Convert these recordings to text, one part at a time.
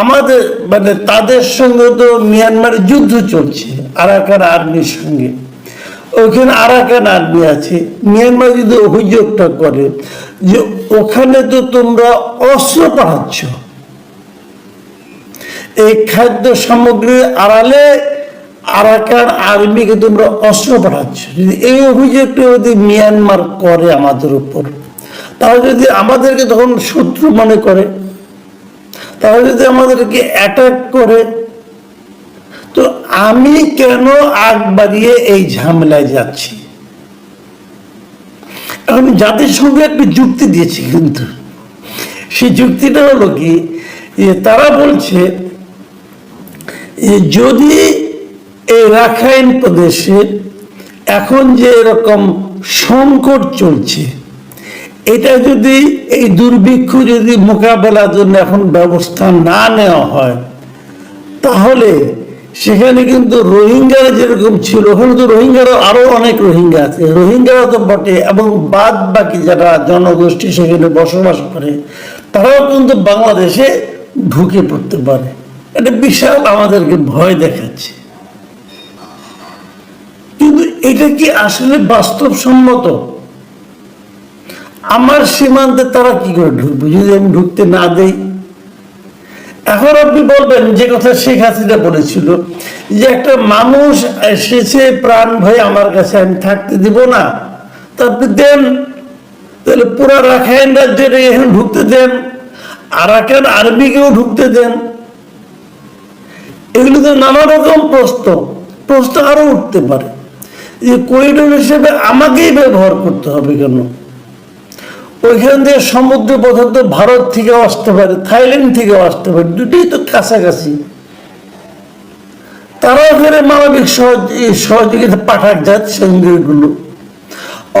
আমাদের মানে তাদের সঙ্গে তো মিয়ানমারে যুদ্ধ চলছে, আরাকান আর্মির সঙ্গে। ওখানে আরাকান আর্মি আছে, মিয়ানমার যদি অভিযোগটা করে যে ওখানে তো তোমরা অস্ত্র পাঠাচ্ছ, এই খাদ্য সামগ্রীর আড়ালে আরাকান আর্মিকে তোমরা অস্ত্র পাঠাচ্ছ। যদি এই অভিযোগটা যদি মিয়ানমার করে আমাদের উপর, তাহলে যদি আমাদেরকে তখন শত্রু মনে করে তাহলে যদি আমাদেরকে অ্যাটাক করে, তো আমি কেন আগ বাড়িয়ে এই ঝামেলায় যাচ্ছি? এখন জাতিসংঘ একটি যুক্তি দিয়েছি কিন্তু। সেই যুক্তিটা হলো কি, যে তারা বলছে যদি এই রাখাইন প্রদেশে এখন যে এরকম সংকট চলছে এটা যদি এই দুর্ভিক্ষ যদি মোকাবেলার জন্য এখন ব্যবস্থা না নেওয়া হয়, তাহলে সেখানে কিন্তু রোহিঙ্গারা যেরকম ছিল ওখানে তো রোহিঙ্গারা আরও অনেক রোহিঙ্গা আছে। রোহিঙ্গারা তো বটে, এবং বাদ বাকি যারা জনগোষ্ঠী সেখানে বসবাস করে, তারাও কিন্তু বাংলাদেশে ঢুকে পড়তে পারে। এটা বিশাল আমাদেরকে ভয় দেখাচ্ছে। কিন্তু এটা কি আসলে বাস্তবসম্মত? আমার সীমান্তে তারা কি করে ঢুকবে? যদি আমি ঢুকতে না দেই? এখন আপনি বলবেন যে কথা শেখ হাসিনা বলেছিল, যে একটা মানুষ এসেছে, প্রাণ ভয়ে আমার কাছে আমি থাকতে দিব না। তা আপনি দেন। তাহলে পুরা রাখাইন রাজ্যের এখানে ঢুকতে দেন। আরাকান আরবিকেও ঢুকতে দেন। এগুলো তো নানা রকম প্রশ্ন। প্রশ্ন আরও উঠতে পারে। যে করিডোর হিসেবে আমাকেই ব্যবহার করতে হবে কেন? ওইখান থেকে সমুদ্র পদার্থ ভারত থেকে আসতে পারে, থাইল্যান্ড থেকে আসতে পারে, দুটোই তো কাছাকাছি। তারাও ফেরে মানবিক সহযোগিতা পাঠাক জাতিসংঘগুলো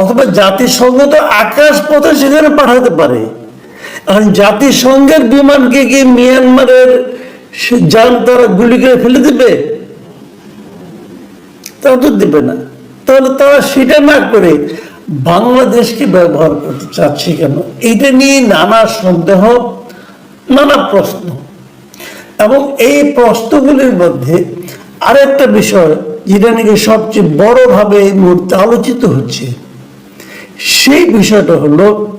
অথবা জাতিসংঘ তো আকাশ পথে সেখানে পাঠাতে পারে। এখন জাতিসংঘের বিমানকে কি মিয়ানমারের যান তারা গুলি করে ফেলে দেবে? তারা তো দেবে না। তাহলে তারা সেটা না করে বাংলাদেশকে ব্যবহার করতে চাচ্ছে কেন? এটা নিয়ে নানা সন্দেহ, নানা প্রশ্ন। এবং এই প্রশ্নগুলির মধ্যে আরেকটা বিষয় যেটা নাকি সবচেয়ে বড়ভাবে এই মুহূর্তে আলোচিত হচ্ছে। সেই বিষয়টা হলো,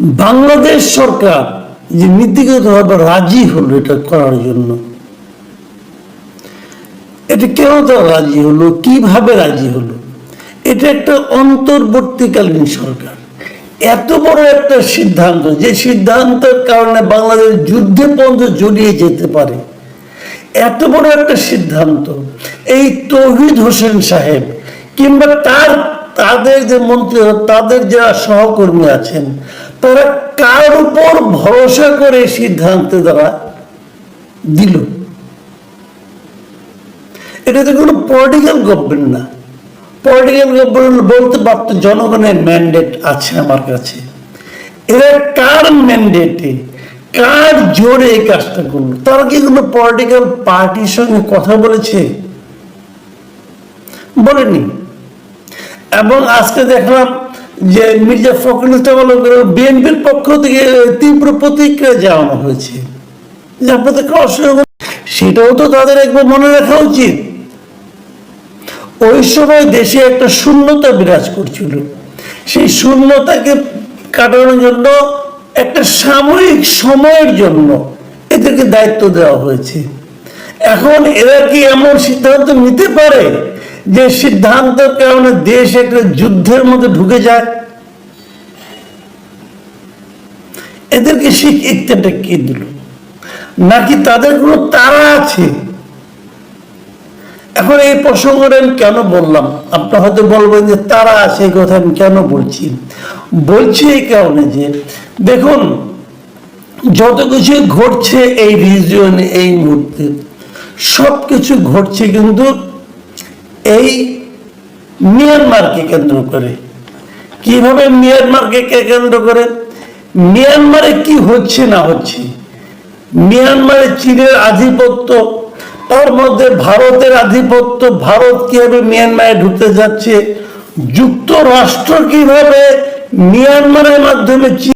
বাংলাদেশ সরকার যে নীতিগতভাবে রাজি হলো এটা করার জন্য, এটা কেন তারা রাজি হলো, কীভাবে রাজি হলো? এটা একটা অন্তর্বর্তীকালীন সরকার। এত বড় একটা সিদ্ধান্ত, যে সিদ্ধান্তের কারণে বাংলাদেশ যুদ্ধে পর্যন্ত জড়িয়ে যেতে পারে, এত বড় একটা সিদ্ধান্ত। এই তৌহিদ হোসেন সাহেব কিংবা তার, তাদের যে মন্ত্রী তাদের যারা সহকর্মী আছেন, তারা কার উপর ভরসা করে সিদ্ধান্তে তারা দিল? এটা তো কোনো পলিটিক্যাল গভর্নমেন্ট না। পলিটিক্যাল বলতে পারতো, জনগণের ম্যান্ডেট আছে আমার কাছে। এরা কার ম্যান্ডেটে কার জোরে এই কাজটা করল? তারা কি কোনো পলিটিক্যাল পার্টির সঙ্গে কথা বলেছে? বলেনি। এবং আজকে দেখলাম যে মির্জা ফখরুল ইসলাম বিএনপির পক্ষ থেকে তীব্র প্রতিক্রিয়া জানানো হয়েছে। অসংখ্য সেটাও তো তাদের একবার মনে রাখা উচিত। ওই সময় দেশে একটা শূন্যতা বিরাজ করছিল। সেই শূন্যতাকে কাটানোর জন্য, একটা সাময়িক সময়ের জন্য এদেরকে দায়িত্ব দেওয়া হয়েছে। এখন এরা কি এমন সিদ্ধান্ত নিতে পারে যে সিদ্ধান্তের কারণে দেশ একটা যুদ্ধের মধ্যে ঢুকে যায়? এদেরকে শিখ ইত্যাটা কি দিল? নাকি তাদের কোনো তারা আছে? এখন এই প্রসঙ্গটা আমি কেন বললাম? আপনি হয়তো বলবেন যে তারা এই কথা আমি কেন বলছি? বলছি এই কারণে যে, দেখুন, যত কিছু ঘটছে এই রিজিয়নে এই মুহূর্তে সব কিছু ঘটছে কিন্তু এই মিয়ানমারকে কেন্দ্র করে। কীভাবে মিয়ানমারকে কে কেন্দ্র করে? মিয়ানমারে কি হচ্ছে না হচ্ছে? মিয়ানমারে চীনের আধিপত্য তার মধ্যে ভারতের আধিপত্য ভারত কীভাবে মিয়ানমারে ঢুকতে যাচ্ছে যুক্তরাষ্ট্র কীভাবে মিয়ানমারের মাধ্যমে